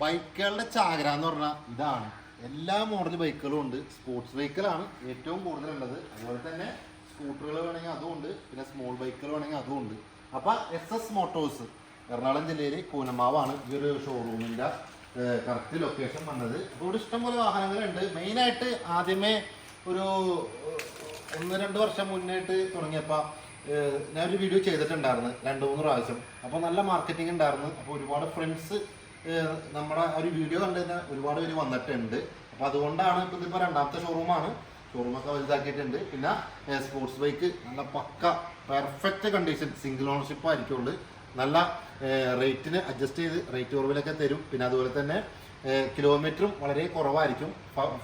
ബൈക്കുകളുടെ ചാകര എന്ന് പറഞ്ഞാൽ ഇതാണ്. എല്ലാ മോഡൽ ബൈക്കുകളും ഉണ്ട്. സ്പോർട്സ് ബൈക്കുകളാണ് ഏറ്റവും കൂടുതലുള്ളത് അതുപോലെ തന്നെ സ്കൂട്ടറുകൾ വേണമെങ്കിൽ അതും ഉണ്ട്. പിന്നെ സ്മോൾ ബൈക്കുകൾ വേണമെങ്കിൽ അതും ഉണ്ട്. അപ്പോൾ എസ് എസ് മോട്ടോഴ്സ് എറണാകുളം ജില്ലയിലെ കൂനമാവാണ് ഈ ഒരു ഷോറൂമിന്റെ കറക്റ്റ് ലൊക്കേഷൻ വന്നത്. അപ്പോൾ ഇവിടെ ഇഷ്ടംപോലെ വാഹനങ്ങളുണ്ട്. മെയിനായിട്ട് ആദ്യമേ ഒരു ഒന്ന് രണ്ട് വർഷം മുന്നേട്ട് തുടങ്ങിയപ്പോൾ ഞാനൊരു വീഡിയോ ചെയ്തിട്ടുണ്ടായിരുന്നു. രണ്ട് മൂന്ന് പ്രാവശ്യം. അപ്പോൾ നല്ല മാർക്കറ്റിംഗ് ഉണ്ടായിരുന്നു. അപ്പോൾ ഒരുപാട് ഫ്രണ്ട്സ് നമ്മുടെ ഒരു വീഡിയോ കണ്ടു തന്നെ ഒരുപാട് പേര് വന്നിട്ടുണ്ട്. അപ്പോൾ അതുകൊണ്ടാണ് ഇപ്പൊ ഇതിപ്പോൾ രണ്ടാമത്തെ ഷോറൂമാണ് ഷോറൂമൊക്കെ വലുതാക്കിയിട്ടുണ്ട്. പിന്നെ സ്പോർട്സ് ബൈക്ക് നല്ല pukka perfect condition single ownership ആയിരിക്കുള്ളൂ നല്ല റേറ്റിന് അഡ്ജസ്റ്റ് ചെയ്ത് റേറ്റ് കുറവിലൊക്കെ തരും. പിന്നെ അതുപോലെ തന്നെ കിലോമീറ്ററും വളരെ കുറവായിരിക്കും.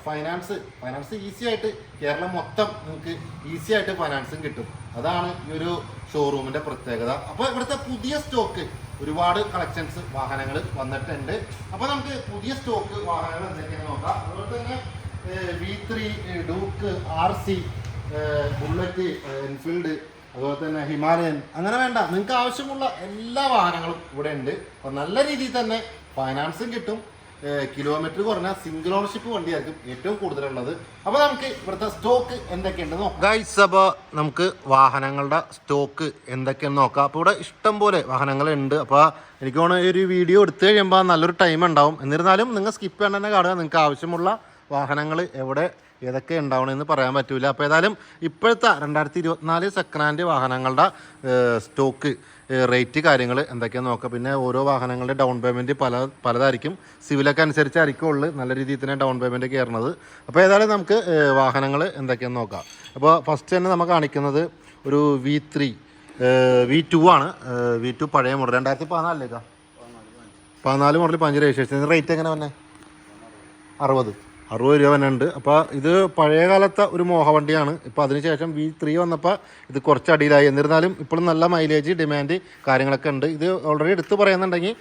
ഫൈനാൻസ് ഫൈനാൻസ് ഈസി ആയിട്ട് കേരളം മൊത്തം നിങ്ങൾക്ക് ഈസി ആയിട്ട് ഫൈനാൻസും കിട്ടും. അതാണ് ഈ ഒരു ഷോറൂമിന്റെ പ്രത്യേകത. അപ്പോൾ ഇവിടുത്തെ പുതിയ സ്റ്റോക്ക് ഒരുപാട് കളക്ഷൻസ് വാഹനങ്ങൾ വന്നിട്ടുണ്ട്. അപ്പോൾ നമുക്ക് പുതിയ സ്റ്റോക്ക് വാഹനങ്ങൾ എന്തൊക്കെയാണെന്ന് നോക്കാം. അതുപോലെ തന്നെ V three Duke R C bullet Enfield അതുപോലെ തന്നെ ഹിമാലയൻ അങ്ങനെ വേണ്ട. നിങ്ങൾക്ക് ആവശ്യമുള്ള എല്ലാ വാഹനങ്ങളും ഇവിടെ ഉണ്ട്. അപ്പോൾ നല്ല രീതിയിൽ തന്നെ ഫൈനാൻസും കിട്ടും. കിലോമീറ്റർ കുറഞ്ഞ സിംഗിൾ ഓണർഷിപ്പ് വണ്ടിയായിരിക്കും ഏറ്റവും കൂടുതലുള്ളത്. അപ്പോൾ നമുക്ക് ഇവിടുത്തെ സ്റ്റോക്ക് എന്തൊക്കെയുണ്ടെന്ന് ഗൈസ് അപ്പോൾ നമുക്ക് വാഹനങ്ങളുടെ സ്റ്റോക്ക് എന്തൊക്കെയെന്ന് നോക്കാം. അപ്പോൾ ഇവിടെ ഇഷ്ടം പോലെ വാഹനങ്ങളുണ്ട്. അപ്പോൾ എനിക്ക് തോന്നുന്നു ഒരു വീഡിയോ എടുത്തു കഴിയുമ്പോൾ നല്ലൊരു ടൈം ഉണ്ടാവും. എന്നിരുന്നാലും നിങ്ങൾ സ്കിപ്പ് ചെയ്യാൻ തന്നെ കാണുക. നിങ്ങൾക്ക് ആവശ്യമുള്ള വാഹനങ്ങൾ എവിടെ ഏതൊക്കെ ഉണ്ടാവണമെന്ന് പറയാൻ പറ്റില്ല അപ്പോൾ ഏതായാലും ഇപ്പോഴത്തെ രണ്ടായിരത്തി ഇരുപത്തിനാല് സെക്കൻഡ് ഹാൻഡ് വാഹനങ്ങളുടെ സ്റ്റോക്ക് റേറ്റ് കാര്യങ്ങൾ എന്തൊക്കെയാണെന്ന് നോക്കാം പിന്നെ ഓരോ വാഹനങ്ങളുടെ ഡൗൺ പേയ്മെന്റ് പല പലതായിരിക്കും. സിവിലൊക്കെ അനുസരിച്ചായിരിക്കും ഉള്ളു. നല്ല രീതിയിൽ തന്നെ ഡൗൺ പേയ്മെന്റ് കയറുന്നത് അപ്പോൾ ഏതായാലും നമുക്ക് വാഹനങ്ങൾ എന്തൊക്കെയാണെന്ന് നോക്കാം. അപ്പോൾ ഫസ്റ്റ് തന്നെ നമ്മൾ കാണിക്കുന്നത് ഒരു വി ത്രീ വി ടു ആണ്. വി ടു പഴയ മോഡൽ രണ്ടായിരത്തി പതിനാലിലേക്കാ പതിനാല് മോഡൽ പഞ്ച് രജിസ്ട്രേഷൻ. റേറ്റ് എങ്ങനെ വന്നെ? അറുപത്. അറുപത് രൂപ തന്നെ ഉണ്ട് അപ്പോൾ ഇത് പഴയ കാലത്തെ ഒരു മോഹവണ്ടിയാണ്. ഇപ്പോൾ അതിനുശേഷം വി ത്രീ വന്നപ്പോൾ ഇത് കുറച്ച് അടിയിലായി. എന്നിരുന്നാലും ഇപ്പോഴും നല്ല മൈലേജ് ഡിമാൻഡ് കാര്യങ്ങളൊക്കെ ഉണ്ട്. ഇത് ഓൾറെഡി എടുത്ത് പറയുന്നുണ്ടെങ്കിൽ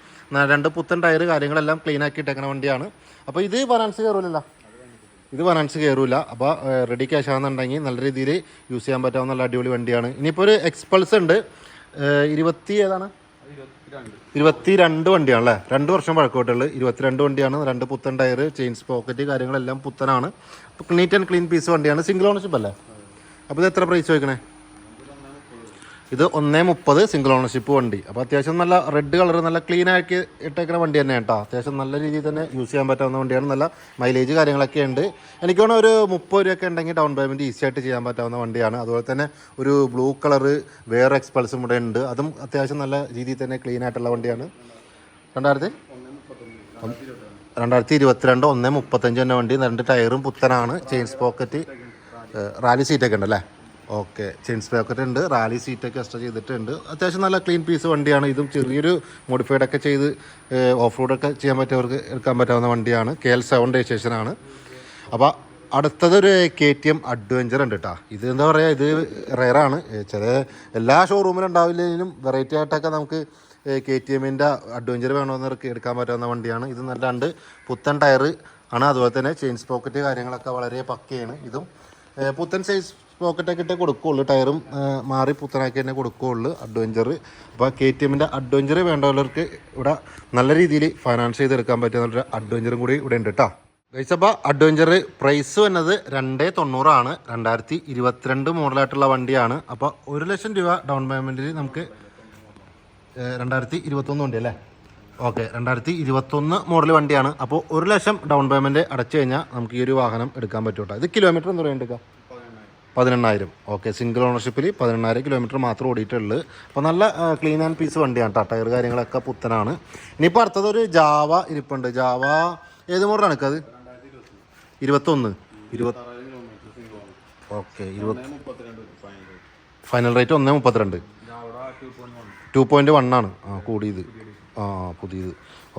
രണ്ട് പുത്തൻ ടയർ കാര്യങ്ങളെല്ലാം ക്ലീൻ ആക്കി ഇട്ടേക്കുന്ന വണ്ടിയാണ്. അപ്പോൾ ഇത് ഫൈനാൻസ് കയറൂലല്ലോ? ഇത് ഫൈനാൻസ് കയറൂല. അപ്പോൾ റെഡി ക്യാഷ് ആണെന്നുണ്ടെങ്കിൽ നല്ല രീതിയിൽ യൂസ് ചെയ്യാൻ പറ്റാവുന്ന നല്ല അടിപൊളി വണ്ടിയാണ്. ഇനിയിപ്പോൾ ഒരു എക്സ്പൾസ് ഉണ്ട്. ഇരുപത്തി ഏതാണ്? ഇരുപത്തി വണ്ടിയാണല്ലേ? രണ്ട് വർഷം പഴക്കോട്ടുള്ളത് ഇരുപത്തിരണ്ട് വണ്ടിയാണ്. രണ്ട് പുത്തൻ ടയർ ചെയിൻസ് പോക്കറ്റ് കാര്യങ്ങളെല്ലാം പുത്തനാണ്. നീറ്റ് ആൻഡ് ക്ലീൻ പീസ് വണ്ടിയാണ്. സിംഗിൾ ഓണർഷിപ്പ് അല്ലേ? അപ്പോൾ ഇത് എത്ര പ്രൈസ് ചോദിക്കണേ? ഇത് ഒന്നേ മുപ്പത് സിംഗിൾ ഓണർഷിപ്പ് വണ്ടി. അപ്പോൾ അത്യാവശ്യം നല്ല റെഡ് കളർ നല്ല ക്ലീൻ ആക്കി ഇട്ടേക്കുന്ന വണ്ടി തന്നെയാണ് കേട്ടോ. അത്യാവശ്യം നല്ല രീതിയിൽ തന്നെ യൂസ് ചെയ്യാൻ പറ്റാവുന്ന വണ്ടിയാണ്. നല്ല മൈലേജ് കാര്യങ്ങളൊക്കെ ഉണ്ട്. എനിക്ക് വേണം ഒരു മുപ്പത് രൂപയൊക്കെ ഉണ്ടെങ്കിൽ ഡൗൺ പേയ്മെന്റ് ഈസി ആയിട്ട് ചെയ്യാൻ പറ്റാവുന്ന വണ്ടിയാണ്. അതുപോലെ തന്നെ ഒരു ബ്ലൂ കളർ വേറെ എക്സ്പൾസും ഇവിടെ ഉണ്ട്. അതും അത്യാവശ്യം നല്ല രീതിയിൽ തന്നെ ക്ലീൻ ആയിട്ടുള്ള വണ്ടിയാണ്. രണ്ടായിരത്തി? രണ്ടായിരത്തി ഇരുപത്തിരണ്ട് ഒന്ന് മുപ്പത്തഞ്ച് തന്നെ വണ്ടി. രണ്ട് ടയറും പുത്തനാണ്. ചെയിൻസ് പോക്കറ്റ് റാലി സീറ്റൊക്കെ ഉണ്ടല്ലേ? ഓക്കെ. ചെയിൻസ് പാക്കറ്റ് ഉണ്ട് റാലി സീറ്റൊക്കെ എക്സ്ട്രാ ചെയ്തിട്ടുണ്ട്. അത്യാവശ്യം നല്ല ക്ലീൻ പീസ് വണ്ടിയാണ്. ഇതും ചെറിയൊരു മോഡിഫൈഡ് ഒക്കെ ചെയ്ത് ഓഫ് റോഡൊക്കെ ചെയ്യാൻ പറ്റിയവർക്ക് എടുക്കാൻ പറ്റാവുന്ന വണ്ടിയാണ്. കെ എൽ സെവൻ രജിസ്ട്രേഷനാണ് അപ്പോൾ അടുത്തതൊരു കെ ടി എം അഡ്വഞ്ചർ ഉണ്ട് കേട്ടോ ഇത് എന്താ പറയുക ഇത് റെയറാണ് ചില എല്ലാ ഷോറൂമിലും ഉണ്ടാവില്ലെങ്കിലും വെറൈറ്റി ആയിട്ടൊക്കെ നമുക്ക് കെ ടി എമ്മിന്റെ അഡ്വഞ്ചർ വേണമെന്നവർക്ക് എടുക്കാൻ പറ്റാവുന്ന വണ്ടിയാണ്. ഇത് നല്ല രണ്ട് പുത്തൻ ടയർ ആണ്. അതുപോലെ തന്നെ ചെയിൻസ് പോക്കറ്റ് കാര്യങ്ങളൊക്കെ വളരെ പക്കയാണ് ഇതും. പുത്തൻ സൈസ് പോക്കറ്റൊക്കെ ഇട്ടേ കൊടുക്കുകയുള്ളൂ ടയറും മാറി പുത്തനാക്കി തന്നെ കൊടുക്കുകയുള്ളൂ അഡ്വഞ്ചർ അപ്പോൾ കെ ടി എമ്മിന്റെ അഡ്വഞ്ചർ വേണ്ടവർക്ക് ഇവിടെ നല്ല രീതിയിൽ ഫൈനാൻസ് ചെയ്തെടുക്കാൻ പറ്റിയ നല്ലൊരു അഡ്വഞ്ചറും കൂടി ഇവിടെ ഉണ്ട് കേട്ടോ ഗൈസപ്പോൾ അഡ്വഞ്ചർ പ്രൈസ് വന്നത് രണ്ട് തൊണ്ണൂറാണ് രണ്ടായിരത്തി ഇരുപത്തിരണ്ട് മോഡലായിട്ടുള്ള വണ്ടിയാണ്. അപ്പോൾ ഒരു ലക്ഷം രൂപ ഡൗൺ പേയ്മെന്റിൽ നമുക്ക് രണ്ടായിരത്തി ഇരുപത്തൊന്ന് വണ്ടി അല്ലേ? ഓക്കെ രണ്ടായിരത്തി ഇരുപത്തൊന്ന് മോഡൽ വണ്ടിയാണ്. അപ്പോൾ ഒരു ലക്ഷം ഡൗൺ പേയ്മെന്റ് അടച്ചു കഴിഞ്ഞാൽ നമുക്ക് ഈ ഒരു വാഹനം എടുക്കാൻ പറ്റും കേട്ടോ ഇത് കിലോമീറ്റർ എന്ന് പറയുന്നത് പതിനെണ്ണായിരം. ഓക്കെ സിംഗിൾ ഓണർഷിപ്പിൽ പതിനെണ്ണായിരം കിലോമീറ്റർ മാത്രം ഓടിയിട്ടുള്ളൂ. അപ്പോൾ നല്ല ക്ലീൻ ആൻഡ് പീസ് വണ്ടിയാണ് കേട്ടോ ടയർ കാര്യങ്ങളൊക്കെ പുത്തനാണ്. ഇനിയിപ്പോൾ അടുത്തത് ഒരു ജാവ ഇരിപ്പുണ്ട്. ജാവ ഏത് മോഡലാണ് അത് ഇരുപത്തൊന്ന്. ഇരുപത്തി ഓക്കെ ഇരുപത്തി ഫൈനൽ റേറ്റ് ഒന്ന് മുപ്പത്തിരണ്ട്. ടു പോയിന്റ് വൺ ആണ്. ആ കൂടിയത്. ആ പുതിയത്.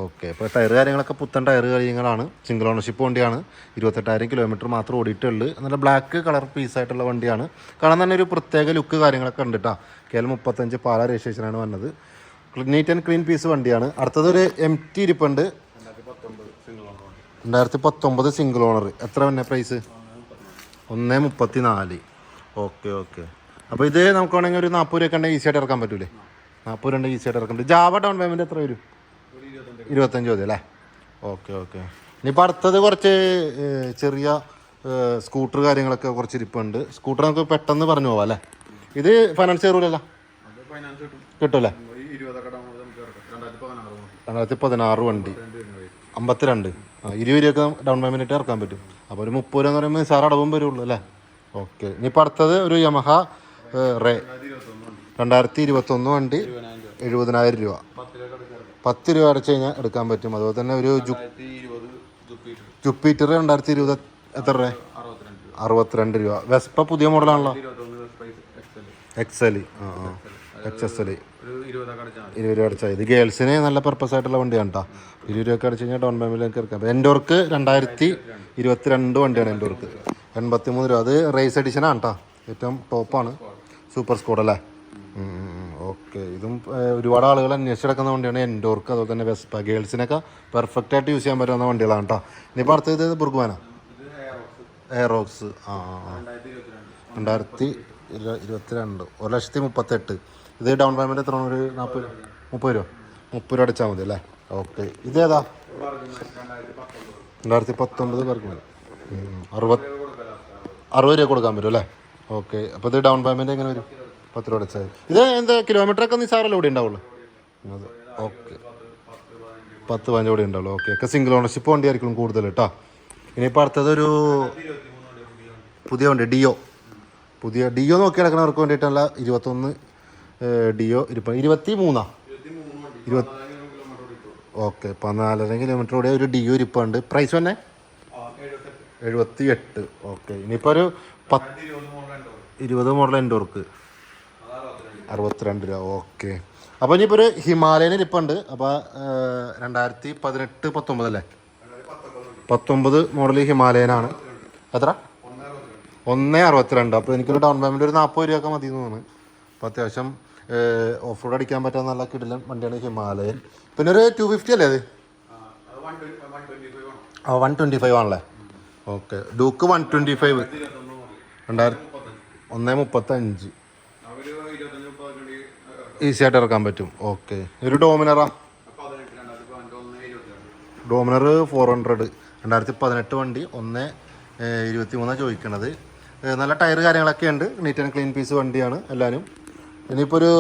ഓക്കെ. അപ്പോൾ ടയർ കാര്യങ്ങളൊക്കെ പുത്തൻ ടയർ കാര്യങ്ങളാണ്. സിംഗിൾ ഓണർഷിപ്പ് വണ്ടിയാണ്. ഇരുപത്തെട്ടായിരം കിലോമീറ്റർ മാത്രം ഓടിയിട്ടുള്ളൂ. നല്ല ബ്ലാക്ക് കളർ പീസായിട്ടുള്ള വണ്ടിയാണ്. കാണാൻ തന്നെ ഒരു പ്രത്യേക ലുക്ക് കാര്യങ്ങളൊക്കെ ഉണ്ട് കേട്ടോ കെ എൽ മുപ്പത്തഞ്ച് പാല രജിസ്ട്രേഷനാണ് വന്നത്. നീറ്റ് ആൻഡ് ക്ലീൻ പീസ് വണ്ടിയാണ്. അടുത്തത് ഒരു എം ടി ഇരിപ്പുണ്ട്. രണ്ടായിരത്തി പത്തൊമ്പത് സിംഗിൾ ഓണർ എത്ര വന്നെ പ്രൈസ് ഒന്ന് മുപ്പത്തി നാല് ഓക്കെ ഓക്കെ. അപ്പോൾ ഇത് നമുക്ക് വേണമെങ്കിൽ ഒരു നാൽപ്പത് രൂപ ഉണ്ടെങ്കിൽ ഈസി ആയിട്ട് ഇറക്കാൻ പറ്റൂലേ? നാൽപ്പത് രൂപ ഈസി ആയിട്ട് ഇറക്കുന്നുണ്ട് ജാവ ഡൗൺ പേയ്മെന്റ് എത്ര വരും? ഇരുപത്തഞ്ച് മതി അല്ലേ? Okay okay. ഇനിയിപ്പോൾ അടുത്തത് കുറച്ച് ചെറിയ സ്കൂട്ടർ കാര്യങ്ങളൊക്കെ കുറച്ച് ഇരിപ്പുണ്ട്. സ്കൂട്ടർ നമുക്ക് പെട്ടെന്ന് പറഞ്ഞു പോവാം അല്ലേ? ഇത് ഫൈനാൻസ് കയറൂലല്ലോ അത് ഫൈനാൻസ് കിട്ടും. കിട്ടൂല്ലേ ഈ ഡൗൺ നമുക്ക് ഇറക്കാം. രണ്ടായിരത്തി പതിനാറ് വണ്ടി. അമ്പത്തിരണ്ട്. ആ ഇരുപത് രൂപയൊക്കെ ഡൗൺ പേയ്മെന്റ് ഇട്ട് ഇറക്കാൻ പറ്റും. അപ്പോൾ ഒരു മുപ്പത് രൂപ എന്ന് പറയുമ്പോൾ സാർ അടവും വരുള്ളൂ അല്ലേ? ഓക്കെ. ഇനിയിപ്പോൾ അടുത്തത് ഒരു യമഹ റേ രണ്ടായിരത്തി ഇരുപത്തൊന്ന് വണ്ടി. എഴുപതിനായിരം രൂപ. പത്ത് രൂപ അടച്ചു കഴിഞ്ഞാൽ എടുക്കാൻ പറ്റും. അതുപോലെ തന്നെ ഒരു ജുപ്പീറ്റർ. രണ്ടായിരത്തി ഇരുപത് എത്ര രൂപ? അറുപത്തിരണ്ട് രൂപ. വെസ്പ പുതിയ മോഡലാണല്ലോ. ഇരുപത്തൊന്ന് സ്പൈസ് എക്സൽ എക്സ് എൽ ആ ആ. എക്സ് എസ് എൽ ഇരുപത് രൂപ അടച്ചാൽ ഇത് ഗേൾസിന് നല്ല പർപ്പസ് ആയിട്ടുള്ള വണ്ടിയാണ് കേട്ടോ ഇരുപത് രൂപ അടച്ചു കഴിഞ്ഞാൽ ഡൗൺ പേയ്മെന്റിലേക്ക് ഇറക്കാം. എന്റെ വർക്ക് രണ്ടായിരത്തി ഇരുപത്തിരണ്ട് വണ്ടിയാണ് എന്റെ വർക്ക് എൺപത്തി മൂന്ന് രൂപ. അത് റേസ് എഡിഷനാണ് കേട്ടോ ഏറ്റവും ടോപ്പാണ് സൂപ്പർ സ്കോഡ് അല്ലേ? ഓക്കെ. ഇതും ഒരുപാട് ആളുകൾ അന്വേഷിച്ചെടുക്കുന്ന വണ്ടിയാണ് എൻഡോർക്ക് അതുപോലെ തന്നെ വെസ്പ ഗേൾസിനൊക്കെ പെർഫെക്റ്റ് ആയിട്ട് യൂസ് ചെയ്യാൻ പറ്റുന്ന വണ്ടികളാണ് കേട്ടോ ഇനിയിപ്പോൾ അടുത്തത് ബുർഗുവാന എയറോക്സ് ആ രണ്ടായിരത്തി ഇരുപത്തിരണ്ട്. ഒരു ലക്ഷത്തി മുപ്പത്തെട്ട്. ഇത് ഡൗൺ പേയ്മെന്റ് എത്ര ഒരു നാൽപ്പത് മുപ്പത് രൂപ? മുപ്പത് രൂപ അടച്ചാൽ മതി അല്ലേ? ഓക്കെ. ഇതേതാ രണ്ടായിരത്തി പത്തൊമ്പത് മതി അറുപത് അറുപത് രൂപ കൊടുക്കാൻ പറ്റും അല്ലേ? ഓക്കെ. അപ്പോൾ ഇത് ഡൗൺ പേയ്മെന്റ് എങ്ങനെ വരും? പത്ത് രൂപ അടച്ചാൽ ഇത് എന്താ കിലോമീറ്റർ ഒക്കെ നിസ്സാറല്ലേ ഇവിടെ ഉണ്ടാവുള്ളൂ? അതെ ഓക്കെ. പത്ത് പതിനഞ്ച് കൂടെ ഉണ്ടാവുള്ളൂ. ഓക്കെ. ഒക്കെ സിംഗിൾ ഓണർഷിപ്പ് വണ്ടി ആയിരിക്കും കൂടുതൽ കേട്ടോ. ഇനിയിപ്പോൾ അടുത്തതൊരു പുതിയ വണ്ടി ഡിയോ പുതിയ ഡിയോ നോക്കി കിടക്കുന്നവർക്ക് വേണ്ടിയിട്ടുള്ള ഇരുപത്തൊന്ന് ഡിയോ ഇരുപ ഇരുപത്തി മൂന്നാ ഇരുപത്തി ഓക്കെ. പതിനാലര കിലോമീറ്റർ കൂടെ ഒരു ഡിയോ ഇരിപ്പുണ്ട്. പ്രൈസ് തന്നെ എഴുപത്തി എട്ട് ഓക്കെ. ഇനിയിപ്പോൾ ഒരു പത്ത് ഇരുപത് മോഡൽ എന്റെ വർക്ക് അത് അറുപത്തിരണ്ട് രൂപ. ഓക്കെ. അപ്പോൾ ഇനിയിപ്പോൾ ഒരു ഹിമാലയൻ ഇരിപ്പുണ്ട് അപ്പോൾ രണ്ടായിരത്തി പതിനെട്ട് പത്തൊമ്പത് അല്ലേ? പത്തൊമ്പത് മോഡൽ ഹിമാലയനാണ്. എത്ര? ഒന്ന് അറുപത്തിരണ്ട്. അപ്പോൾ എനിക്കൊരു ഡൗൺ പേയ്മെന്റ് ഒരു നാൽപ്പത് രൂപയൊക്കെ മതി എന്ന് തോന്നുന്നു. അപ്പോൾ അത്യാവശ്യം ഓഫ് റോഡ് അടിക്കാൻ പറ്റാൻ നല്ല കിടിലൻ വണ്ടിയാണ് ഹിമാലയൻ. പിന്നെ ഒരു ടു ഫിഫ്റ്റി അല്ലേ അത്? ആ വൺ ട്വന്റി ഫൈവ് ആണല്ലേ? Okay. Duke one twenty five രണ്ടായിരത്തി ഒന്ന് മുപ്പത്തഞ്ച്. ഈസി ആയിട്ട് ഇറക്കാൻ പറ്റും. ഓക്കെ. ഒരു ഡോമിനറാ? ഡോമിനർ ഫോർ ഹൺഡ്രഡ് രണ്ടായിരത്തി പതിനെട്ട് വണ്ടി ഒന്ന് ഇരുപത്തി മൂന്നാണ് ചോദിക്കണത്. നല്ല ടയർ കാര്യങ്ങളൊക്കെ ഉണ്ട്. നീറ്റ് ആൻഡ് ക്ലീൻ പീസ് വണ്ടിയാണ് എല്ലാവരും ഇനിയിപ്പോൾ ഒരു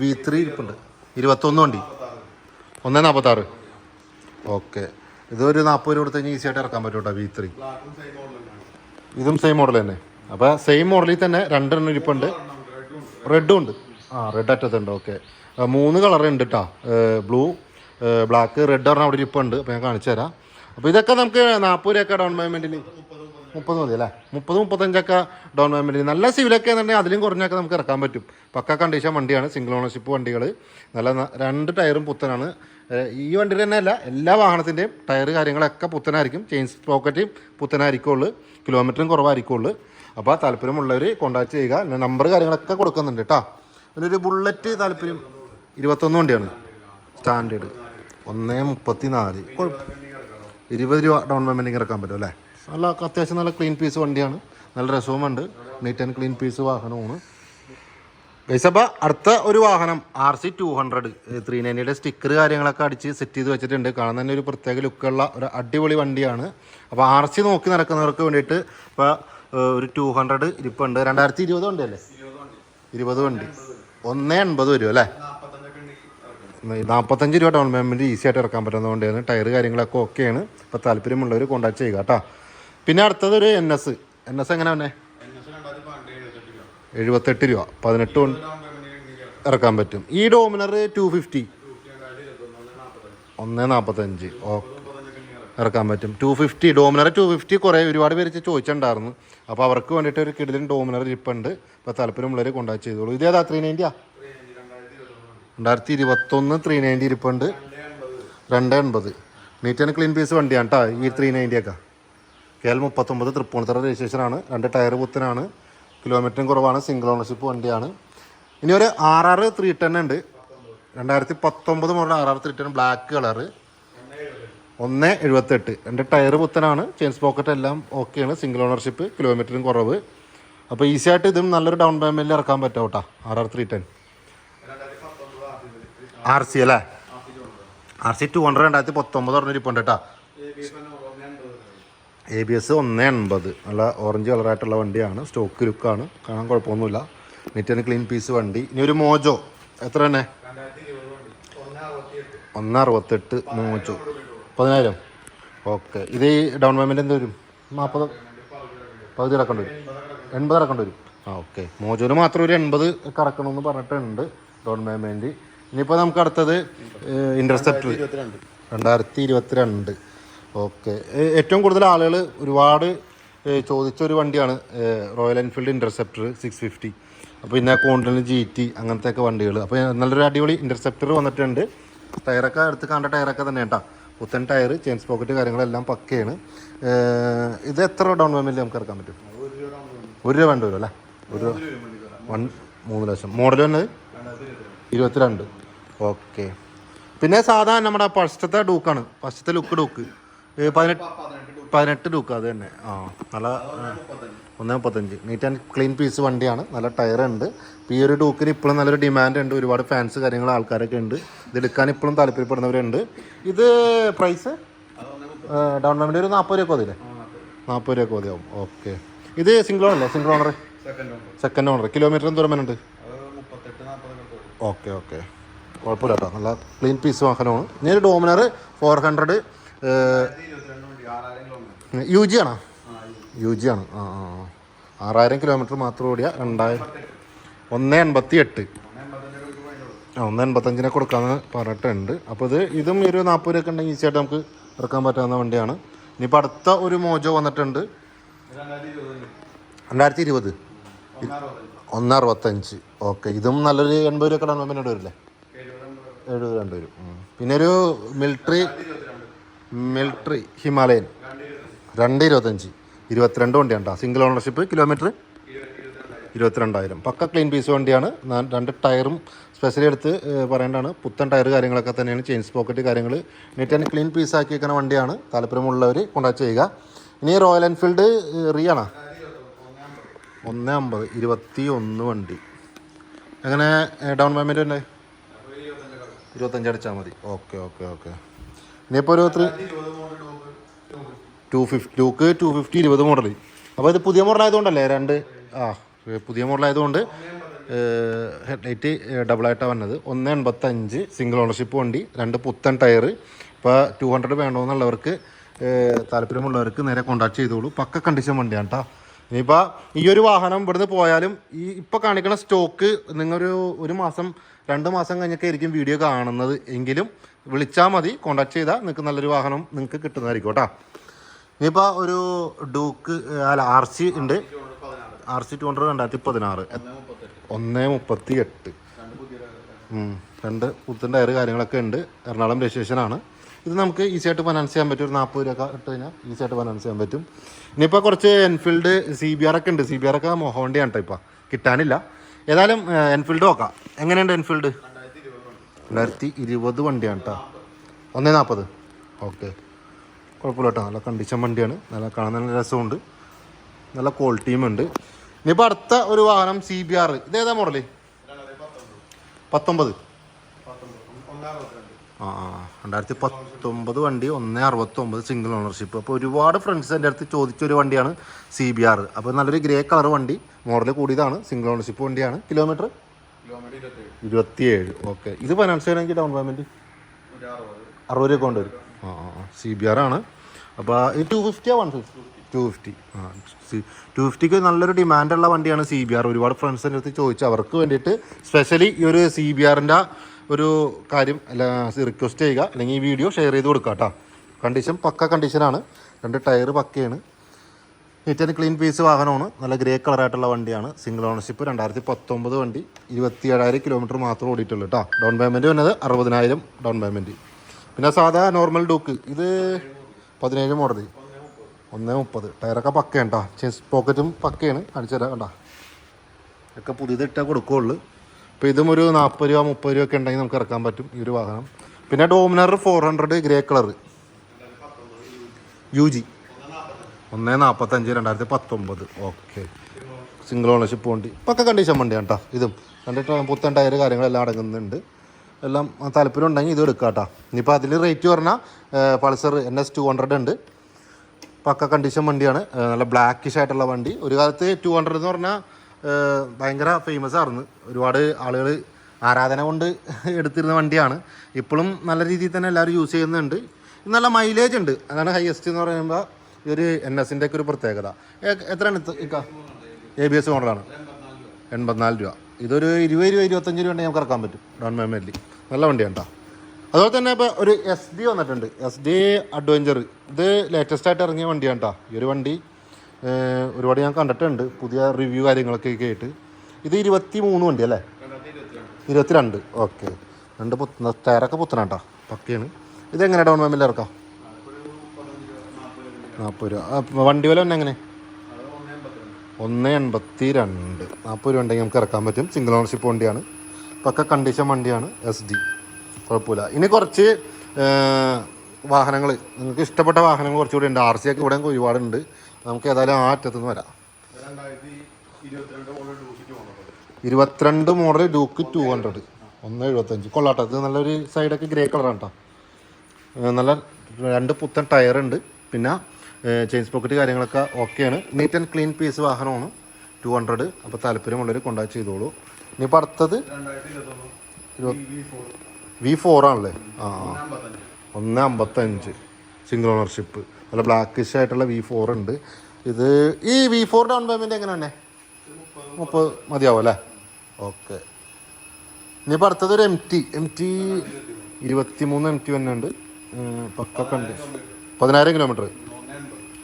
വി ത്രീ ഇരിപ്പുണ്ട്. ഇരുപത്തൊന്ന് വണ്ടി. ഒന്ന് നാൽപ്പത്താറ് ഓക്കെ. ഇതൊരു നാൽപ്പത് രൂപ കൊടുത്ത് ഈസി ആയിട്ട് ഇറക്കാൻ പറ്റും കേട്ടോ വി ത്രീ ഇതും സെയിം മോഡൽ തന്നെ. അപ്പോൾ സെയിം മോഡലിൽ തന്നെ രണ്ടെണ്ണം ഇരിപ്പുണ്ട്. റെഡും ഉണ്ട്. ആ റെഡ് അറ്റത്തുണ്ട് ഓക്കെ മൂന്ന് കളർ ഉണ്ട് കേട്ടോ ബ്ലൂ ബ്ലാക്ക് റെഡ് പറഞ്ഞാൽ അവിടെ ഇരിപ്പുണ്ട് അപ്പോൾ ഞാൻ കാണിച്ചു തരാം. അപ്പോൾ ഇതൊക്കെ നമുക്ക് നാൽപ്പത് രൂപയൊക്കെ ഡൗൺ പേയ്മെന്റിന് മുപ്പത് മതി അല്ലേ? മുപ്പത് മുപ്പത്തഞ്ചൊക്കെ ഡൗൺ പേയ്മെന്റിന് നല്ല സിവിലൊക്കെ എന്നുണ്ടെങ്കിൽ അതിലും കുറഞ്ഞൊക്കെ നമുക്ക് ഇറക്കാൻ പറ്റും. പക്ക കണ്ടീഷൻ വണ്ടിയാണ് സിംഗിൾ ഓണർഷിപ്പ് വണ്ടികൾ നല്ല രണ്ട് ടയറും പുത്തനാണ്. ഈ വണ്ടിയുടെ തന്നെ അല്ല എല്ലാ വാഹനത്തിന്റെയും ടയർ കാര്യങ്ങളൊക്കെ പുത്തനായിരിക്കും. ചെയിൻ പോക്കറ്റും പുത്തനായിരിക്കുള്ളൂ. കിലോമീറ്ററും കുറവായിരിക്കുള്ളൂ. അപ്പോൾ താല്പര്യമുള്ളവർ കോൺടാക്ട് ചെയ്യുക. നമ്പർ കാര്യങ്ങളൊക്കെ കൊടുക്കുന്നുണ്ട് കേട്ടോ ഒരു ബുള്ളറ്റ് താല്പര്യം? ഇരുപത്തൊന്ന് വണ്ടിയാണ്. സ്റ്റാൻഡേർഡ്. ഒന്ന് മുപ്പത്തി നാല് ഇരുപത് രൂപ ഡൗൺ പേയ്മെന്റിങ് ഇറക്കാൻ പറ്റും അല്ലേ? നല്ല അത്യാവശ്യം നല്ല ക്ലീൻ പീസ് വണ്ടിയാണ്. നല്ല രസവുമുണ്ട് നീറ്റ് ആൻഡ് ക്ലീൻ പീസ് വാഹനമാണ്. ഗൈസപ്പോൾ അടുത്ത ഒരു വാഹനം R C two hundred three നയന്റിയുടെ sticker കാര്യങ്ങളൊക്കെ അടിച്ച് സെറ്റ് ചെയ്ത് വെച്ചിട്ടുണ്ട്. കാണാൻ തന്നെ ഒരു പ്രത്യേക ലുക്കുള്ള ഒരു അടിപൊളി വണ്ടിയാണ്. അപ്പോൾ ആർ സി നോക്കി നടക്കുന്നവർക്ക് വേണ്ടിയിട്ട് ഇപ്പോൾ ഒരു ടു ഹൺഡ്രഡ് ഇരിപ്പുണ്ട്. രണ്ടായിരത്തി ഇരുപത് വണ്ടി അല്ലേ ഇരുപത് വണ്ടി. ഒന്ന് എൺപത് വരും അല്ലേ? നാൽപ്പത്തഞ്ച് രൂപ ഡൗൺ പേയ്മെന്റ് ഈസി ആയിട്ട് ഇറക്കാൻ പറ്റുന്നതുകൊണ്ട് വണ്ടിയാണ് ടയർ കാര്യങ്ങളൊക്കെ ഓക്കെയാണ് ഇപ്പോൾ താല്പര്യമുള്ളവർ കോൺടാക്ട് ചെയ്യുക കേട്ടോ പിന്നെ അടുത്തത് ഒരു എൻ എസ് എൻ എസ് എങ്ങനെ രണ്ടായിരത്തി എഴുപത്തെട്ട് രൂപ. പതിനെട്ട് കൊണ്ട് ഇറക്കാൻ പറ്റും. ഈ ഡോമിനർ ടു ഫിഫ്റ്റി ഒന്ന് നാൽപ്പത്തഞ്ച് ഓക്കെ ഇറക്കാൻ പറ്റും. Two fifty Dominar two fifty കുറേ ഒരുപാട് പേര് ചോദിച്ചിട്ടുണ്ടായിരുന്നു. അപ്പോൾ അവർക്ക് വേണ്ടിയിട്ട് ഒരു കിടിലും ഡോമിനർ ഇരിപ്പുണ്ട്. അപ്പോൾ താല്പര്യമുള്ളവർ കോൺടാക്ട് ചെയ്തോളൂ. ഇതേതാ ത്രീ നയന്റിയാ രണ്ടായിരത്തി ഇരുപത്തൊന്ന് ത്രീ നയന്റി ഇരിപ്പുണ്ട്. രണ്ട് എൺപത് നീറ്റ് ആൻഡ് ക്ലീൻ പീസ് വണ്ടിയാണ് കേട്ടോ ഈ ത്രീ നയന്റിയൊക്കെ കെ എൽ മുപ്പത്തൊമ്പത് തൃപ്പൂണിത്തറ രജിസ്ട്രേഷനാണ് രണ്ട് ടയർ പുത്തനാണ് കിലോമീറ്ററും കുറവാണ്. സിംഗിൾ ഓണർഷിപ്പ് വണ്ടിയാണ്. ഇനി ഒരു ആർ ആർ ത്രീ ടെൻ ഉണ്ട്. രണ്ടായിരത്തി പത്തൊമ്പത് മുതൽ R R three ten black colour ഒന്ന് എഴുപത്തെട്ട്. എന്റെ ടയർ പുത്തനാണ്. ചെയിൻസ് പോക്കറ്റ് എല്ലാം ഓക്കെയാണ്. സിംഗിൾ ഓണർഷിപ്പ് കിലോമീറ്ററും കുറവ്. അപ്പോൾ ഈസി ആയിട്ട് ഇതും നല്ലൊരു ഡൗൺ പേയ്മെന്റിൽ ഇറക്കാൻ പറ്റും കേട്ടോ. R R three ten. R C അല്ലേ? ആർ സി ടു ഹൺഡ്രഡ് രണ്ടായിരത്തി പത്തൊമ്പത് പറഞ്ഞിരിപ്പുണ്ട് കേട്ടോ. എ ബി എസ് ഒന്ന് എൺപത്. നല്ല ഓറഞ്ച് കളറായിട്ടുള്ള വണ്ടിയാണ്. സ്റ്റോക്ക് ലുക്കാണ്. കാണാൻ കുഴപ്പമൊന്നുമില്ല. നീറ്റ് ആൻഡ് ക്ലീൻ പീസ് വണ്ടി. ഇനി ഒരു മോജോ. എത്ര തന്നെ? ഒന്ന് അറുപത്തെട്ട് മോജോ. പതിനായിരം. ഓക്കെ. ഇത് ഡൗൺ പേയ്മെന്റ് എന്ത് വരും? നാൽപ്പത് പകുതി അടക്കേണ്ടി വരും. എൺപത് അടക്കേണ്ടി വരും. ആ ഓക്കെ. മോജോന് മാത്രം ഒരു എൺപത് കടക്കണമെന്ന് പറഞ്ഞിട്ടുണ്ട് ഡൗൺ പേയ്മെന്റ് ഇനിയിപ്പോൾ നമുക്ക് അടുത്തത് ഇന്റർസെപ്റ്റർ രണ്ടായിരത്തി ഇരുപത്തിരണ്ട് ഓക്കെ. ഏറ്റവും കൂടുതൽ ആളുകൾ ഒരുപാട് ചോദിച്ച ഒരു വണ്ടിയാണ് royal Enfield interceptor six fifty അപ്പോൾ പിന്നെ കോണ്ടിന് ജി ടി അങ്ങനത്തെയൊക്കെ വണ്ടികൾ അപ്പോൾ നല്ലൊരു അടിപൊളി ഇന്റർസെപ്റ്റർ വന്നിട്ടുണ്ട്. ടയറൊക്കെ എടുത്ത് കണ്ട ടയറൊക്കെ തന്നെ കേട്ടോ പുത്തൻ ടയർ ചെയിൻസ് പോക്കറ്റ് കാര്യങ്ങളെല്ലാം പക്കയാണ്. ഇത് എത്ര ഡൗൺ പേയ്മെന്റ് നമുക്ക് ഇറക്കാൻ പറ്റും? ഒരു രൂപ വേണ്ടി വരും അല്ലേ? ഒരു വൺ മൂന്ന് ലക്ഷം. മോഡൽ വന്നത്? ഇരുപത്തിരണ്ട്. ഓക്കെ പിന്നെ സാധാരണ നമ്മുടെ ഫസ്റ്റത്തെ ഡൂക്കാണ്. ഫസ്റ്റത്തെ ലുക്ക് ഡൂക്ക്. പതിനെട്ട് പതിനെട്ട് ഡൂക്ക് അത് തന്നെ. ആ നല്ല ഒന്ന് മുപ്പത്തഞ്ച്. നീറ്റ് ആൻഡ് ക്ലീൻ പീസ് വണ്ടിയാണ്. നല്ല ടയർ ഉണ്ട്. ഈ ഒരു ഡൂക്കിന് ഇപ്പോഴും നല്ലൊരു ഡിമാൻഡ് ഉണ്ട്. ഒരുപാട് ഫാൻസ് കാര്യങ്ങൾ ആൾക്കാരൊക്കെ ഉണ്ട്. ഇത് എടുക്കാൻ ഇപ്പോഴും താല്പര്യപ്പെടുന്നവരുണ്ട്. ഇത് പ്രൈസ് ഡൗൺ പേയ്മെന്റ് ഒരു നാൽപ്പത് രൂപ മതിയില്ലേ? നാൽപ്പത് രൂപ മതിയാവും. ഓക്കെ ഇത് single ഓണല്ലേ single owner second owner kilometre എന്തോരം വരുന്നുണ്ട് ഓക്കെ ഓക്കെ കുഴപ്പമില്ല കേട്ടോ. നല്ല ക്ലീൻ പീസ് വാഹനമാണ്. ഇനി ഒരു Dominar four hundred U G ആണോ? യു ജി ആണ്. ആ ആ. ആറായിരം കിലോമീറ്റർ മാത്രം ഓടിയ രണ്ടായിരം ഒന്ന് എൺപത്തി എട്ട് ആ ഒന്ന് എൺപത്തഞ്ചിനെ കൊടുക്കാമെന്ന് പറഞ്ഞിട്ടുണ്ട്. അപ്പോൾ ഇത് ഇതും ഒരു നാൽപ്പത് രൂപ ഉണ്ടെങ്കിൽ ഈസിയായിട്ട് നമുക്ക് ഇറക്കാൻ പറ്റാവുന്ന വണ്ടിയാണ്. ഇനിയിപ്പോൾ അടുത്ത ഒരു മോജോ വന്നിട്ടുണ്ട്. രണ്ടായിരത്തി ഇരുപത്. ഒന്ന് അറുപത്തഞ്ച്. ഓക്കെ. ഇതും നല്ലൊരു എൺപത് രൂപ ഡൗൺ പേയ്മെന്റ് വരില്ലേ എഴുപത് രണ്ട് വരും പിന്നെ ഒരു മിലിട്ടറി മിലിട്ടറി ഹിമാലയൻ. രണ്ട് ഇരുപത്തഞ്ച്. ഇരുപത്തിരണ്ട് വണ്ടിയാണ് സിംഗിൾ ഓണർഷിപ്പ് കിലോമീറ്റർ ഇരുപത്തിരണ്ടായിരം. പക്ക ക്ലീൻ പീസ് വണ്ടിയാണ്. രണ്ട് ടയറും സ്പെഷ്യലി എടുത്ത് പറയേണ്ടതാണ്. പുത്തൻ ടയർ കാര്യങ്ങളൊക്കെ തന്നെയാണ്. ചെയിൻസ് പോക്കറ്റ് കാര്യങ്ങൾ നീറ്റ് ആൻഡ് ക്ലീൻ പീസ് ആക്കി വെക്കുന്ന വണ്ടിയാണ്. താല്പര്യമുള്ളവർ കോൺടാക്ട് ചെയ്യുക. ഇനി റോയൽ എൻഫീൽഡ് റിയാണോ ഒന്ന് അമ്പത്. ഇരുപത്തി ഒന്ന് വണ്ടി. എങ്ങനെ ഡൗൺ പേയ്മെന്റ് തന്നെ ഇരുപത്തഞ്ച് അടിച്ചാൽ മതി. ഓക്കെ ഓക്കെ ഓക്കെ ഇനിയിപ്പോൾ ഒരു ത്രീ ഇരുപത് model top top two fifty Duke two fifty ഇരുപത് മോഡൽ അപ്പോൾ ഇത് പുതിയ മോഡൽ ആയതുകൊണ്ടല്ലേ? രണ്ട് ആ പുതിയ മോഡൽ ആയതുകൊണ്ട് ഹെഡ്ലൈറ്റ് ഡബിളായിട്ടാണ് വന്നത്. ഒന്ന് എൺപത്തഞ്ച് സിംഗിൾ ഓണർഷിപ്പ് വണ്ടി രണ്ട് പുത്തൻ ടയർ ഇപ്പോൾ ടു ഹൺഡ്രഡ് വേണമെന്നുള്ളവർക്ക് താല്പര്യമുള്ളവർക്ക് നേരെ കോൺടാക്ട് ചെയ്തോളൂ. പക്ക കണ്ടീഷൻ വണ്ടിയാണ് കേട്ടോ ഇനിയിപ്പോൾ ഈ ഒരു വാഹനം ഇവിടുന്ന് പോയാലും ഈ ഇപ്പോൾ കാണിക്കുന്ന സ്റ്റോക്ക് നിങ്ങളൊരു ഒരു മാസം രണ്ട് മാസം കഴിഞ്ഞൊക്കെ ആയിരിക്കും വീഡിയോ കാണുന്നത്. എങ്കിലും വിളിച്ചാൽ മതി കോൺടാക്ട് ചെയ്താൽ നിങ്ങൾക്ക് നല്ലൊരു വാഹനം നിങ്ങൾക്ക് കിട്ടുന്നതായിരിക്കും കേട്ടോ ഇനിയിപ്പോൾ ഒരു ഡൂക്ക് അല്ല ആർ സി ഉണ്ട്. ആർ സി ടു ഹൺഡ്രഡ് രണ്ടായിരത്തി പതിനാറ് ഒന്ന് മുപ്പത്തി എട്ട് രണ്ട് പുത്തൻ ടയർ കാര്യങ്ങളൊക്കെ ഉണ്ട്. എറണാകുളം രജിസ്ട്രേഷനാണ്. ഇത് നമുക്ക് ഈസി ആയിട്ട് ഫൈനാൻസ് ചെയ്യാൻ പറ്റും. ഒരു നാൽപ്പത് രൂപ ഇട്ട് കഴിഞ്ഞാൽ ഈസി ആയിട്ട് ഫൈനാൻസ് ചെയ്യാൻ പറ്റും. ഇനിയിപ്പോൾ കുറച്ച് എൻഫീൽഡ് സി ബി ആർ ഒക്കെ ഉണ്ട്. സി ബി ആർ ഒക്കെ മൊഹോണ്ടിയാണ് കേട്ടോ ഇപ്പോൾ കിട്ടാനില്ല. ഏതായാലും എൻഫീൽഡ് നോക്കാം. എങ്ങനെയുണ്ട് എൻഫീൽഡ് രണ്ടായിരത്തി ഇരുപത് വണ്ടിയാണ് കേട്ടോ ഒന്നേ നാൽപ്പത് ഓക്കെ. കുഴപ്പമില്ല കേട്ടോ നല്ല കണ്ടീഷൻ വണ്ടിയാണ്. നല്ല കാണാൻ നല്ല രസമുണ്ട്. നല്ല ക്വാളിറ്റിയും ഉണ്ട്. ഇനിയിപ്പോൾ അടുത്ത ഒരു വാഹനം സി ബി ആർ ഇത് ഏതാ മോഡൽ പത്തൊമ്പത്. ആ രണ്ടായിരത്തി പത്തൊമ്പത് വണ്ടി ഒന്ന് അറുപത്തൊമ്പത് സിംഗിൾ ഓണർഷിപ്പ് അപ്പോൾ ഒരുപാട് ഫ്രണ്ട്സ് എന്റെ അടുത്ത് ചോദിച്ചൊരു വണ്ടിയാണ് സി ബി ആർ അപ്പോൾ നല്ലൊരു ഗ്രേ കളർ വണ്ടി. മോഡൽ കൂടിയതാണ്. സിംഗിൾ ഓണർഷിപ്പ് വണ്ടിയാണ്. കിലോമീറ്റർ ഇരുപത്തിയേഴ്. ഓക്കെ ഇത് ഫൈനാൻസ് ചെയ്യണമെങ്കിൽ ഡൗൺ പേയ്മെന്റ് അറുപത്. രൂപ കൊണ്ട് വരും. ആ ആ സി ബി ആർ ആണ് അപ്പോൾ ഇത് ടു ഫിഫ്റ്റിയാ വൺ ഫിഫ്റ്റി ടു ഫിഫ്റ്റി ആ സി ടു ഫിഫ്റ്റിക്ക് നല്ലൊരു ഡിമാൻഡുള്ള വണ്ടിയാണ് സി ബി ആർ. ഒരുപാട് ഫ്രണ്ട്സിന്റെ അടുത്ത് ചോദിച്ചു. അവർക്ക് വേണ്ടിയിട്ട് സ്പെഷ്യലി ഈ ഒരു സി ബി ആറിന്റെ ഒരു കാര്യം അല്ല റിക്വസ്റ്റ് ചെയ്യുക. അല്ലെങ്കിൽ ഈ വീഡിയോ ഷെയർ ചെയ്ത് കൊടുക്കുക കേട്ടോ. കണ്ടീഷൻ പക്ക കണ്ടീഷനാണ് രണ്ട് ടയർ പക്കയാണ്. നീറ്റ് ആൻഡ് ക്ലീൻ പീസ് വാഹനമാണ്. നല്ല ഗ്രേ കളറായിട്ടുള്ള വണ്ടിയാണ്. സിംഗിൾ ഓണർഷിപ്പ് രണ്ടായിരത്തി പത്തൊമ്പത് വണ്ടി. ഇരുപത്തി ഏഴായിരം കിലോമീറ്റർ മാത്രം ഓടിയിട്ടുള്ളൂ കേട്ടോ. ഡൗൺ പേയ്മെന്റ് വന്നത് അറുപതിനായിരം ഡൗൺ പേയ്മെന്റ് പിന്നെ സാധാ നോർമൽ ഡൂക്ക് ഇത് പതിനേഴ് മോഡൽ ഒന്ന് മുപ്പത്. ടയറൊക്കെ പക്കയാണ് കേട്ടോ ചെസ് പോക്കറ്റും പക്കയാണ്. കാണിച്ചു തരാം കണ്ടോ. ഒക്കെ ഇട്ടാൽ കൊടുക്കുകയുള്ളൂ അപ്പോൾ ഇതും ഒരു നാൽപ്പത് രൂപ മുപ്പത് രൂപ ഒക്കെ ഉണ്ടെങ്കിൽ നമുക്ക് ഇറക്കാൻ പറ്റും ഈ ഒരു വാഹനം. പിന്നെ Dominar four hundred grey colour U G ഒന്ന് നാൽപ്പത്തഞ്ച് രണ്ടായിരത്തി പത്തൊമ്പത്. ഓക്കെ സിംഗിൾ ഓണർഷിപ്പ് വണ്ടി പക്ക കണ്ടീഷൻ വണ്ടിയാണ് കേട്ടോ ഇതും. രണ്ട് പുത്തൻ ടയർ കാര്യങ്ങളെല്ലാം അടങ്ങുന്നുണ്ട്. എല്ലാം താല്പര്യം ഉണ്ടെങ്കിൽ ഇത് എടുക്കാം കേട്ടോ. ഇനിയിപ്പോൾ അതിൽ റേറ്റ് പറഞ്ഞാൽ Pulsar N S two hundred ഉണ്ട്. പക്ക കണ്ടീഷൻ വണ്ടിയാണ്. നല്ല ബ്ലാക്കിഷ് ആയിട്ടുള്ള വണ്ടി. ഒരു കാലത്ത് ടു ഹൺഡ്രഡ് എന്ന് പറഞ്ഞാൽ ഭയങ്കര ഫേമസ് ആയിരുന്നു. ഒരുപാട് ആളുകൾ ആരാധന കൊണ്ട് എടുത്തിരുന്ന വണ്ടിയാണ്. ഇപ്പോഴും നല്ല രീതിയിൽ തന്നെ എല്ലാവരും യൂസ് ചെയ്യുന്നുണ്ട്. നല്ല മൈലേജ് ഉണ്ട്. അതാണ് ഹയസ്റ്റ് എന്ന് പറയുമ്പോൾ ഈ ഒരു എൻ എസിന്റെ ഒക്കെ ഒരു പ്രത്യേകത. എത്രയാണ് എ ബി എസ് മോഡലാണ് എൺപത്തിനാല് രൂപ. ഇതൊരു ഇരുപത് രൂപ ഇരുപത്തഞ്ച് രൂപ ഉണ്ടെങ്കിൽ നമുക്ക് ഇറക്കാൻ പറ്റും. ഡോൺ പേയ്മെന്റിൽ നല്ല വണ്ടിയാണ് അതുപോലെ തന്നെ ഇപ്പോൾ ഒരു എസ് ഡി വന്നിട്ടുണ്ട്. എസ് ഡി അഡ്വഞ്ചർ ഇത് ലേറ്റസ്റ്റ് ആയിട്ട് ഇറങ്ങിയ വണ്ടിയാണ് കേട്ടോ. ഈ ഒരു വണ്ടി ഒരുപാട് ഞാൻ കണ്ടിട്ടുണ്ട്. പുതിയ റിവ്യൂ കാര്യങ്ങളൊക്കെ ആയിട്ട് ഇത് ഇരുപത്തി മൂന്ന് വണ്ടി അല്ലേ? ഇരുപത്തിരണ്ട്. ഓക്കെ രണ്ട് പുത്ത ടയറൊക്കെ പുത്തന കേട്ടോ. പക്കയാണ്. ഇതെങ്ങനെ ഡൗൺ പേയ്മെന്റിൽ ഇറക്കാം? നാൽപ്പത് രൂപ. വണ്ടി വില തന്നെ എങ്ങനെ? ഒന്ന് എൺപത്തി രണ്ട്. നാൽപ്പത് രൂപ ഉണ്ടെങ്കിൽ നമുക്ക് ഇറക്കാൻ പറ്റും. സിംഗിൾ ഓണർഷിപ്പ് വണ്ടിയാണ്. പക്ക കണ്ടീഷൻ വണ്ടിയാണ് എസ് ഡി കുഴപ്പമില്ല. ഇനി കുറച്ച് വാഹനങ്ങൾ നിങ്ങൾക്ക് ഇഷ്ടപ്പെട്ട വാഹനങ്ങൾ കുറച്ചുകൂടി ഉണ്ട്. ആർ സി ഒക്കെ ഇവിടെ ഒരുപാടുണ്ട്. നമുക്ക് ഏതായാലും ആ അറ്റത്തുനിന്ന് വരാം. ഇരുപത്തിരണ്ട് മോഡൽ ഡ്യൂക്ക് പോകുന്നത് മോഡൽ ഡൂക്ക് ടു ഹൺഡ്രഡ് ഒന്ന് എഴുപത്തഞ്ച് കൊള്ളാട്ടോ. ഇത് നല്ലൊരു സൈഡൊക്കെ ഗ്രേ കളറാണ് കേട്ടോ നല്ല രണ്ട് പുത്തൻ ടയറുണ്ട് പിന്നെ ചെയിൻസ് സ്പോക്കറ്റ് കാര്യങ്ങളൊക്കെ ഓക്കെയാണ് നീറ്റ് ആൻഡ് ക്ലീൻ പീസ് വാഹനമാണ്. ടു ഹൺഡ്രഡ് അപ്പോൾ താല്പര്യമുള്ളവർ കോണ്ടാക്ട് ചെയ്തോളൂ. ഇനിയിപ്പോൾ അടുത്തത് വി ഫോർ ആണല്ലേ? ആ. ഒന്ന് അമ്പത്തഞ്ച്. സിംഗിൾ ഓണർഷിപ്പ് നല്ല ബ്ലാക്കിഷ് ആയിട്ടുള്ള വി ഫോർ ഉണ്ട്. ഇത് ഈ വി ഫോർ ഡൗൺ പേയ്മെന്റ് എങ്ങനെയാണ് മുപ്പത് മതിയാവും അല്ലേ? ഓക്കെ ഇനിയിപ്പോൾ അടുത്തത് ഒരു എം ടി എം ടി ഇരുപത്തി മൂന്ന് എം ടി തന്നെ ഉണ്ട് പക്കൊക്കെ പക്ക കണ്ട് പതിനായിരം കിലോമീറ്റർ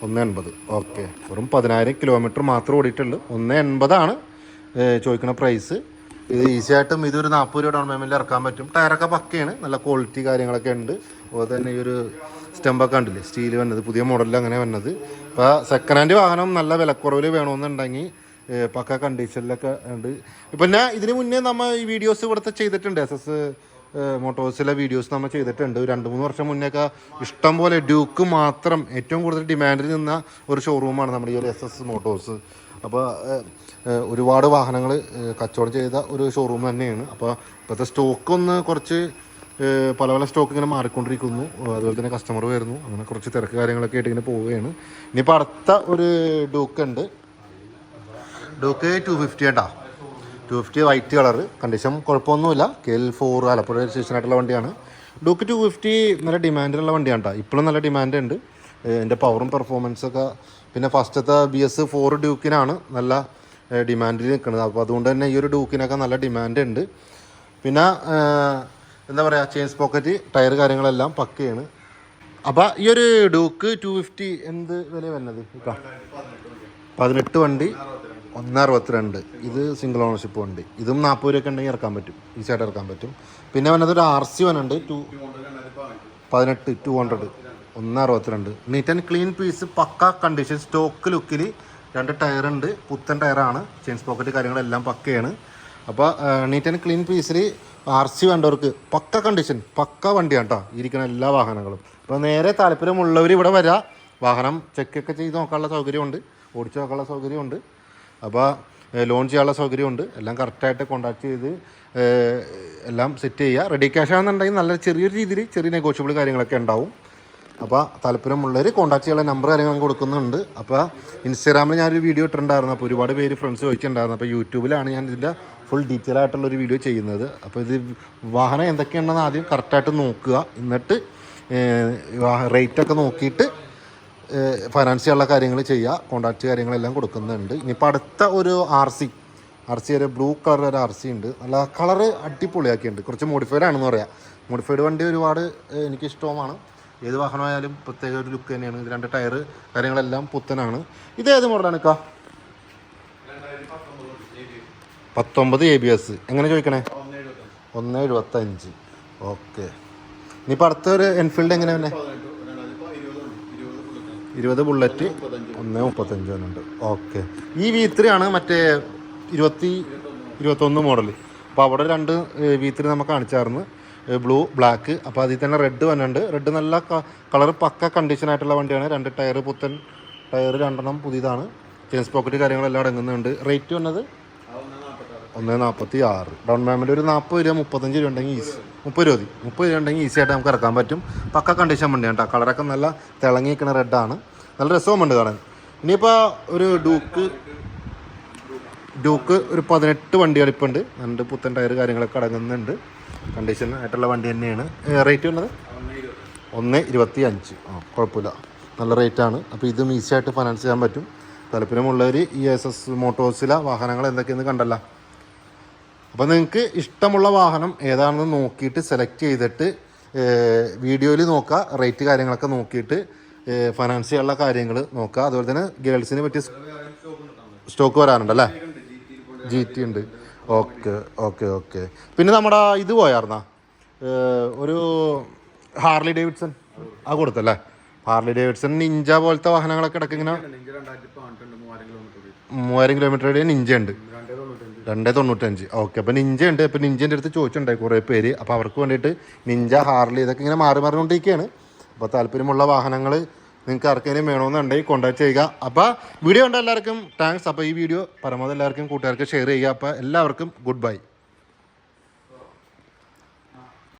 ഒന്ന് എൺപത് ഓക്കെ. വെറും പതിനായിരം കിലോമീറ്റർ മാത്രം ഓടിയിട്ടുള്ളൂ. ഒന്ന് എൺപതാണ് ചോദിക്കുന്ന പ്രൈസ് ഇത് ഈസി ആയിട്ടും ഇതൊരു നാൽപ്പത് രൂപ ഡൗൺ പേയ്മെന്റിൽ ഇറക്കാൻ പറ്റും. ടയറൊക്കെ പക്കയാണ്. നല്ല ക്വാളിറ്റി കാര്യങ്ങളൊക്കെ ഉണ്ട്. അതുപോലെ തന്നെ ഈ ഒരു സ്റ്റെമ്പൊക്കെ ഉണ്ടല്ലേ സ്റ്റീൽ വന്നത്. പുതിയ മോഡലിൽ അങ്ങനെ വന്നത്. ഇപ്പോൾ സെക്കൻഡ് ഹാൻഡ് വാഹനം നല്ല വിലക്കുറവിൽ വേണമെന്നുണ്ടെങ്കിൽ പക്ക കണ്ടീഷനിലൊക്കെ ഉണ്ട്. ഇപ്പം ഞാൻ ഇതിന് മുന്നേ നമ്മൾ ഈ വീഡിയോസ് ഇവിടുത്തെ ചെയ്തിട്ടുണ്ട്. എസ് എസ് മോട്ടോഴ്സിലെ വീഡിയോസ് നമ്മൾ ചെയ്തിട്ടുണ്ട്. രണ്ട് മൂന്ന് വർഷം മുന്നേക്കെ ഇഷ്ടം പോലെ ഡ്യൂക്ക് മാത്രം ഏറ്റവും കൂടുതൽ ഡിമാൻഡിൽ നിന്ന ഒരു ഷോറൂമാണ് നമ്മുടെ ഈ ഒരു എസ് എസ് മോട്ടോഴ്സ് അപ്പോൾ ഒരുപാട് വാഹനങ്ങൾ കച്ചവടം ചെയ്ത ഒരു ഷോറൂം തന്നെയാണ്. അപ്പോൾ ഇപ്പോഴത്തെ സ്റ്റോക്ക് ഒന്ന് കുറച്ച് പല പല സ്റ്റോക്ക് ഇങ്ങനെ മാറിക്കൊണ്ടിരിക്കുന്നു. അതുപോലെ തന്നെ കസ്റ്റമർ വരുന്നു. അങ്ങനെ കുറച്ച് തിരക്ക് കാര്യങ്ങളൊക്കെ ആയിട്ട് ഇങ്ങനെ പോവുകയാണ്. ഇനിയിപ്പോൾ അടുത്ത ഒരു ഡ്യൂക്ക് ഉണ്ട്. ഡൂക്ക് ടു ഫിഫ്റ്റി കേട്ടോ two fifty white colour condition കുഴപ്പമൊന്നുമില്ല. കെ എൽ ഫോർ ആലപ്പുഴ സ്റ്റേഷനായിട്ടുള്ള വണ്ടിയാണ്. ഡൂക്ക് ടു ഫിഫ്റ്റി നല്ല ഡിമാൻഡിലുള്ള വണ്ടിയാണ് കേട്ടോ ഇപ്പോഴും നല്ല ഡിമാൻഡ് ഉണ്ട് എന്റെ പവറും പെർഫോമൻസൊക്കെ പിന്നെ ഫസ്റ്റത്തെ ബി എസ് ഫോർ ഡ്യൂക്കിനാണ് നല്ല ഡിമാൻഡിൽ നിൽക്കുന്നത് അപ്പോൾ അതുകൊണ്ട് തന്നെ ഈ ഒരു ഡൂക്കിനൊക്കെ നല്ല ഡിമാൻഡ് ഉണ്ട് പിന്നെ എന്താ പറയുക ചെയിൻസ് പോക്കറ്റ് ടയർ കാര്യങ്ങളെല്ലാം പക്കയാണ്. അപ്പോൾ ഈ ഒരു ഡൂക്ക് ടു ഫിഫ്റ്റി എന്ത് വില വരുന്നത്? പതിനെട്ട് വണ്ടി. ഒന്ന് അറുപത്തിരണ്ട് ഇത് സിംഗിൾ ഓണർഷിപ്പ് വണ്ടി ഇതും നാൽപ്പത് രൂപയൊക്കെ ഉണ്ടെങ്കിൽ ഇറക്കാൻ പറ്റും. ഈ സൈഡ് ഇറക്കാൻ പറ്റും. പിന്നെ വന്നത് ഒരു ആർ സി വനുണ്ട് ടു പതിനെട്ട് ടു ഹൺഡ്രഡ് ഒന്ന് അറുപത്തിരണ്ട് neat and clean piece pukka condition stock ലുക്കിൽ രണ്ട് ടയറുണ്ട് പുത്തൻ ടയറാണ് ചെയിൻസ് പോക്കറ്റ് കാര്യങ്ങളെല്ലാം പക്കയാണ്. അപ്പോൾ നീറ്റ് ആൻഡ് ക്ലീൻ പീസിൽ ആർ സി വേണ്ടവർക്ക് പക്ക കണ്ടീഷൻ പക്ക വണ്ടിയാണ് കേട്ടോ ഇരിക്കുന്ന എല്ലാ വാഹനങ്ങളും. അപ്പോൾ നേരെ താല്പര്യമുള്ളവർ ഇവിടെ വരാം. വാഹനം ചെക്കൊക്കെ ചെയ്ത് നോക്കാനുള്ള സൗകര്യമുണ്ട്. ഓടിച്ചു നോക്കാനുള്ള സൗകര്യമുണ്ട്. അപ്പോൾ ലോൺ ചെയ്യാനുള്ള സൗകര്യമുണ്ട്. എല്ലാം കറക്റ്റായിട്ട് കോണ്ടാക്ട് ചെയ്ത് എല്ലാം സെറ്റ് ചെയ്യുക റെഡി ക്യാഷ് ആണെന്നുണ്ടെങ്കിൽ നല്ല ചെറിയൊരു രീതിയിൽ ചെറിയ നെഗോഷ്യബിൾ കാര്യങ്ങളൊക്കെ ഉണ്ടാവും. അപ്പോൾ താല്പര്യമുള്ളവർ കോണ്ടാക്ട് ചെയ്യാനുള്ള നമ്പർ കാര്യങ്ങൾ കൊടുക്കുന്നുണ്ട്. അപ്പോൾ ഇൻസ്റ്റാഗ്രാമിൽ ഞാനൊരു വീഡിയോ ഇട്ടിട്ടുണ്ടായിരുന്നു. അപ്പോൾ ഒരുപാട് പേര് ഫ്രണ്ട്സ് ചോദിച്ചിട്ടുണ്ടായിരുന്നു. അപ്പോൾ യൂട്യൂബിലാണ് ഞാൻ ഇതിന്റെ ഫുൾ ഡീറ്റെയിൽ ആയിട്ടുള്ളൊരു വീഡിയോ ചെയ്യുന്നത്. അപ്പോൾ ഇത് വാഹനം എന്തൊക്കെയാണെന്ന് ആദ്യം കറക്റ്റായിട്ട് നോക്കുക. എന്നിട്ട് റേറ്റൊക്കെ നോക്കിയിട്ട് ഫൈനാൻസ് ചെയ്യാനുള്ള കാര്യങ്ങൾ ചെയ്യുക കോൺട്രാക്റ്റ് കാര്യങ്ങളെല്ലാം കൊടുക്കുന്നുണ്ട്. ഇനിയിപ്പോൾ അടുത്ത ഒരു ആർ സി ആർ സി ഒരു ബ്ലൂ കളർ ഒരു ആർ സി ഉണ്ട്. നല്ല കളർ അടിപൊളിയാക്കിയിട്ടുണ്ട്. കുറച്ച് മോഡിഫൈഡ് ആണെന്ന് പറയാം. മോഡിഫൈഡ് വണ്ടി ഒരുപാട് എനിക്കിഷ്ടവുമാണ് ഏത് വാഹനമായാലും പ്രത്യേക ഒരു ലുക്ക് തന്നെയാണ്. ഇത് രണ്ട് ടയർ കാര്യങ്ങളെല്ലാം പുത്തനാണ്. ഇത് ഏത് മോഡലാണ് കാ പത്തൊമ്പത് എ ബി എസ് എങ്ങനെ ചോദിക്കണേ? ഒന്ന് എഴുപത്തഞ്ച്. ഓക്കെ. ഇനിയിപ്പോൾ അടുത്തൊരു എൻഫീൽഡ് എങ്ങനെ തന്നെ ഇരുപത് ബുള്ളറ്റ് ഒന്ന് മുപ്പത്തഞ്ച് ഉണ്ട് ഓക്കെ. ഈ വി ത്രീ ആണ് മറ്റേ ഇരുപത്തി ഇരുപത്തൊന്ന് മോഡൽ അപ്പോൾ അവിടെ രണ്ട് വി ത്രീ നമുക്ക് കാണിച്ചായിരുന്നു ബ്ലൂ ബ്ലാക്ക്. അപ്പോൾ അതിൽ തന്നെ റെഡ് വന്നിട്ടുണ്ട്. റെഡ് നല്ല കളർ പക്ക കണ്ടീഷൻ ആയിട്ടുള്ള വണ്ടിയാണ്. രണ്ട് ടയർ പുത്തൻ ടയർ രണ്ടെണ്ണം പുതിയതാണ്. ചെയിൻസ് പോക്കറ്റ് കാര്യങ്ങളെല്ലാം അടങ്ങുന്നുണ്ട്. റേറ്റ് വന്നത് ഒന്ന് നാൽപ്പത്തി ആറ് ഡൗൺ പേയ്മെന്റ് ഒരു നാൽപ്പത് രൂപ മുപ്പത്തഞ്ച് രൂപ ഉണ്ടെങ്കിൽ ഈസി മുപ്പത് രൂപ മുപ്പത് രൂപ ഉണ്ടെങ്കിൽ ഈസി ആയിട്ട് നമുക്ക് ഇറക്കാൻ പറ്റും. പക്ക കണ്ടീഷൻ വണ്ടിയാണ് കേട്ടോ. കളറൊക്കെ നല്ല തിളങ്ങി നിൽക്കുന്ന റെഡാണ് നല്ല രസവുമുണ്ട് കാണാൻ. ഇനിയിപ്പോൾ ഒരു ഡൂക്ക് ഡൂക്ക് ഒരു പതിനെട്ട് വണ്ടി ഉണ്ട്. രണ്ട് പുത്തൻ ടയർ കാര്യങ്ങളൊക്കെ അടങ്ങുന്നുണ്ട്. കണ്ടീഷൻ ആയിട്ടുള്ള വണ്ടി തന്നെയാണ്. റേറ്റ് വന്നത് ഒന്ന് ഇരുപത്തി അഞ്ച് ആ കുഴപ്പമില്ല. നല്ല റേറ്റാണ് അപ്പോൾ ഇതും ഈസി ആയിട്ട് ഫൈനാൻസ് ചെയ്യാൻ പറ്റും. താല്പര്യമുള്ളവർ ഈ എസ് എസ് മോട്ടോഴ്സിലെ വാഹനങ്ങൾ എന്തൊക്കെയെന്ന് കണ്ടല്ല. അപ്പോൾ നിങ്ങൾക്ക് ഇഷ്ടമുള്ള വാഹനം ഏതാണെന്ന് നോക്കിയിട്ട് സെലക്ട് ചെയ്തിട്ട് വീഡിയോയിൽ നോക്കുക റേറ്റ് കാര്യങ്ങളൊക്കെ നോക്കിയിട്ട് ഫൈനാൻസ് ചെയ്യാനുള്ള കാര്യങ്ങൾ നോക്കുക അതുപോലെ തന്നെ ഗേൾസിന് പറ്റിയ സ്റ്റോക്ക് വരാനുണ്ടല്ലേ ജി ടി ഉണ്ട്. ഓക്കെ ഓക്കെ ഓക്കെ പിന്നെ നമ്മുടെ ഇത് പോയാർന്നാ? ഒരു ഹാർലി ഡേവിഡ്സൺ ആ കൊടുത്തല്ലേ? ഹാർലി ഡേവിഡ്സൺ നിഞ്ച പോലത്തെ വാഹനങ്ങളൊക്കെ ഇടയ്ക്ക് ഇങ്ങനെ മൂവായിരം കിലോമീറ്റർ നിഞ്ച ഉണ്ട്. രണ്ടേ തൊണ്ണൂറ്റഞ്ച്. ഓക്കെ അപ്പോൾ നിഞ്ച ഉണ്ട് അപ്പോൾ നിഞ്ചേന്റെ അടുത്ത് ചോദിച്ചിട്ടുണ്ടായി കുറേ പേര്. അപ്പോൾ അവർക്ക് വേണ്ടിയിട്ട് നിഞ്ച ഹാർലി ഇതൊക്കെ ഇങ്ങനെ മാറി മാറിക്കൊണ്ടിരിക്കുകയാണ്. അപ്പോൾ താല്പര്യമുള്ള വാഹനങ്ങൾ നിങ്ങൾക്ക് ആർക്കെങ്കിലും വേണമെന്നുണ്ടെങ്കിൽ കോൺടാക്ട് ചെയ്യുക. അപ്പോൾ വീഡിയോ ഉണ്ട് എല്ലാവർക്കും താങ്ക്സ് അപ്പോൾ ഈ വീഡിയോ പരമാവധി എല്ലാവർക്കും കൂട്ടുകാർക്ക് ഷെയർ ചെയ്യുക. അപ്പോൾ എല്ലാവർക്കും ഗുഡ് ബൈ